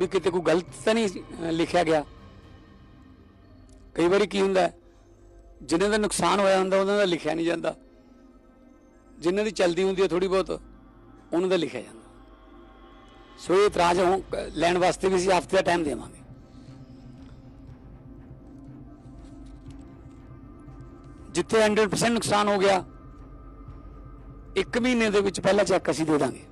ਵੀ ਕਿਤੇ ਕੋਈ ਗਲਤ ਤਾਂ ਨਹੀਂ ਲਿਖਿਆ ਗਿਆ। ਕਈ ਵਾਰੀ ਕੀ ਹੁੰਦਾ ਹੈ, ਜਿਨ੍ਹਾਂ ਦਾ ਨੁਕਸਾਨ ਹੋਇਆ ਹੁੰਦਾ ਉਹਨਾਂ ਦਾ ਲਿਖਿਆ ਨਹੀਂ ਜਾਂਦਾ। ਜਿਨ੍ਹਾਂ ਦੀ ਚਲਦੀ ਹੁੰਦੀ ਹੈ ਥੋੜੀ ਬਹੁਤ ਉਹਨਾਂ ਦਾ ਲਿਖਿਆ ਜਾਂਦਾ। ਸੋ ਇਹ ਇਤਰਾਜ਼ ਹੋ- ਲੈਣ ਵਾਸਤੇ ਵੀ ਅਸੀਂ ਹਫ਼ਤੇ ਦਾ ਟਾਈਮ ਦੇਵਾਂਗੇ। ਜਿੱਥੇ 100% ਨੁਕਸਾਨ ਹੋ ਗਿਆ ਇੱਕ ਮਹੀਨੇ ਦੇ ਵਿੱਚ ਪਹਿਲਾ ਚੈੱਕ ਅਸੀਂ ਦੇ ਦਾਂਗੇ।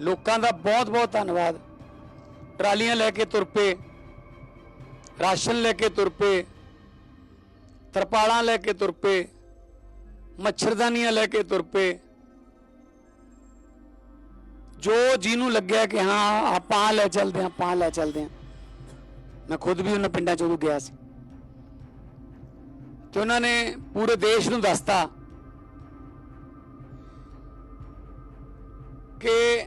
ਲੋਕਾਂ ਦਾ ਬਹੁਤ ਬਹੁਤ ਧੰਨਵਾਦ। ਟਰਾਲੀਆਂ ਲੈ ਕੇ ਤੁਰ ਪਏ, ਰਾਸ਼ਨ ਲੈ ਕੇ ਤੁਰ ਪਏ, ਤਰਪਾਲਾਂ ਲੈ ਕੇ ਤੁਰ ਪਏ, ਮੱਛਰਦਾਨੀਆਂ ਲੈ ਕੇ ਤੁਰ ਪਏ। ਜੋ ਜਿਹਨੂੰ ਲੱਗਿਆ ਕਿ ਹਾਂ, ਆਪਾਂ ਲੈ ਚੱਲਦੇ ਹਾਂ, ਆਪਾਂ ਲੈ ਚੱਲਦੇ ਹਾਂ। ਮੈਂ ਖੁਦ ਵੀ ਉਹਨਾਂ ਪਿੰਡਾਂ ਚੋਂ ਗਿਆ ਸੀ। ਤੇ ਉਹਨਾਂ ਨੇ ਪੂਰੇ ਦੇਸ਼ ਨੂੰ ਦੱਸਤਾ ਕਿ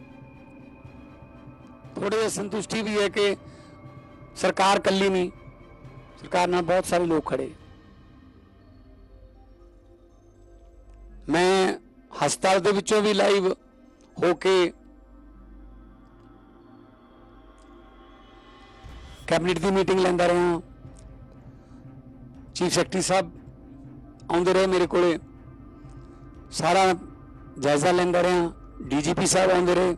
ਥੋੜੇ ਜਿਹਾ ਸੰਤੁਸ਼ਟੀ ਵੀ ਹੈ ਕਿ ਸਰਕਾਰ ਕੱਲੀ ਨਹੀਂ, ਸਰਕਾਰ ਨਾਲ ਬਹੁਤ ਸਾਰੇ ਲੋਕ ਖੜੇ। ਮੈਂ ਹਸਪਤਾਲ ਦੇ ਵਿੱਚੋਂ ਵੀ ਲਾਈਵ ਹੋ ਕੇ ਕੈਬਨਿਟ ਦੀ ਮੀਟਿੰਗ ਲੈਂਦਾ ਰਿਹਾ। ਚੀਫ ਸੈਕਟਰੀ ਸਾਹਿਬ ਆਉਂਦੇ ਰਹੇ ਮੇਰੇ ਕੋਲੇ। ਸਾਰਾ ਜਾਇਜ਼ਾ ਲੈਂਦਾ ਰਿਹਾ। ਡੀਜੀਪੀ ਸਾਹਿਬ ਆਉਂਦੇ ਰਹੇ।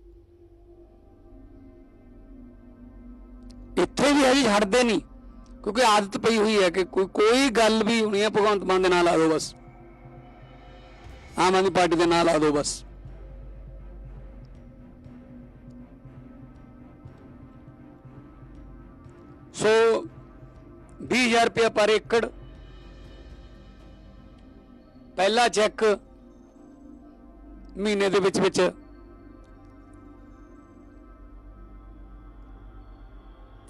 ਇੱਥੇ ਵੀ ਹਜੇ ਹਟਦੇ ਨਹੀਂ, ਕਿਉਂਕਿ ਆਦਤ ਪਈ ਹੋਈ ਹੈ ਕਿ ਕੋਈ ਕੋਈ ਗੱਲ ਵੀ ਹੋਣੀ ਹੈ, ਭਗਵੰਤ ਮਾਨ ਦੇ ਨਾਲ ਆ ਦੋ ਬਸ। ਆਮ ਆਦਮੀ ਪਾਰਟੀ ਦੇ ਨਾਲ ਆ ਦੋ ਬਸ। ਸੋ 20000 ਰੁਪਏ ਪਰ ਏਕੜ। ਪਹਿਲਾ ਚੈੱਕ ਮਹੀਨੇ ਦੇ ਵਿੱਚ ਵਿੱਚ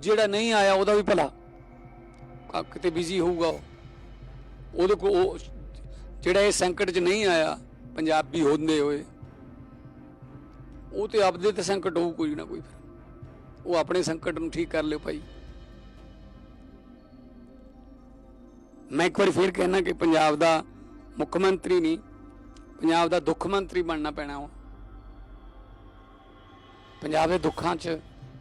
ਜਿਹੜਾ ਨਹੀਂ ਆਇਆ ਉਹਦਾ ਵੀ ਭਲਾ। ਕ- ਕਿਤੇ ਬਿਜ਼ੀ ਹੋਊਗਾ ਉਹ। ਉਹਦੇ ਕੋ ਉਹ ਜਿਹੜਾ ਇਹ ਸੰਕਟ 'ਚ ਨਹੀਂ ਆਇਆ, ਪੰਜਾਬੀ ਹੁੰਦੇ ਹੋਏ, ਉਹ ਤੇ ਆਪਦੇ ਤੇ ਸੰਕਟ ਹੋਊ ਕੋਈ ਨਾ ਕੋਈ ਫਿਰ। ਉਹ ਆਪਣੇ ਸੰਕਟ ਨੂੰ ਠੀਕ ਕਰ ਲਿਓ ਭਾਈ। ਮੈਂ ਇੱਕ ਵਾਰੀ ਫੇਰ ਕਹਿਣਾ ਕਿ ਪੰਜਾਬ ਦਾ ਮੁੱਖ ਮੰਤਰੀ ਨਹੀਂ, ਪੰਜਾਬ ਦਾ ਦੁੱਖ ਮੰਤਰੀ ਬਣਨਾ ਪੈਣਾ ਉਹ ਪੰਜਾਬ ਦੇ ਦੁੱਖਾਂ 'ਚ